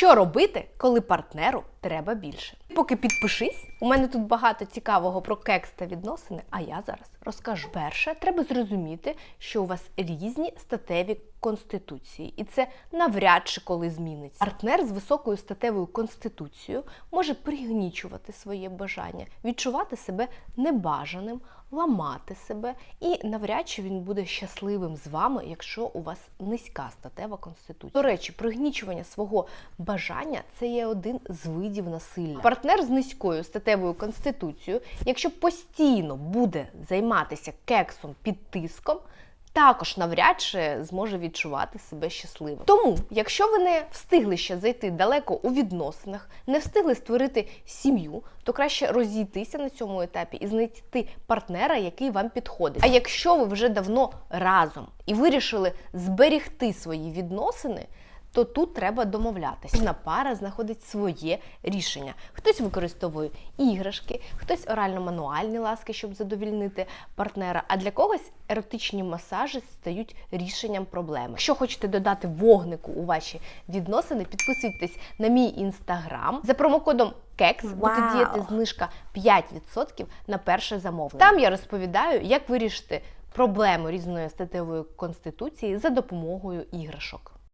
Що робити, коли партнеру треба більше? Поки підпишись, у мене тут багато цікавого про кекс та відносини, а я зараз розкажу. Перше, треба зрозуміти, що у вас різні статеві конституції, і це навряд чи коли зміниться. Партнер з високою статевою конституцією може пригнічувати своє бажання, відчувати себе небажаним, ламати себе, і навряд чи він буде щасливим з вами, якщо у вас низька статева конституція. До речі, пригнічування свого бажання це є один з видів насилля. Партнер з низькою статевою конституцією, якщо постійно буде займатися кексом під тиском. Також навряд чи зможе відчувати себе щасливим. Тому, якщо ви не встигли ще зайти далеко у відносинах, не встигли створити сім'ю, то краще розійтися на цьому етапі і знайти партнера, який вам підходить. А якщо ви вже давно разом і вирішили зберігти свої відносини, то тут треба домовлятися. Кожна пара знаходить своє рішення. Хтось використовує іграшки, хтось орально-мануальні ласки, щоб задовільнити партнера. А для когось еротичні масажі стають рішенням проблеми. Якщо хочете додати вогнику у ваші відносини, підписуйтесь на мій інстаграм за промокодом KEX буде діяти знижка 5% на перше замовлення. Там я розповідаю, як вирішити проблему різної статевої конституції за допомогою іграшок.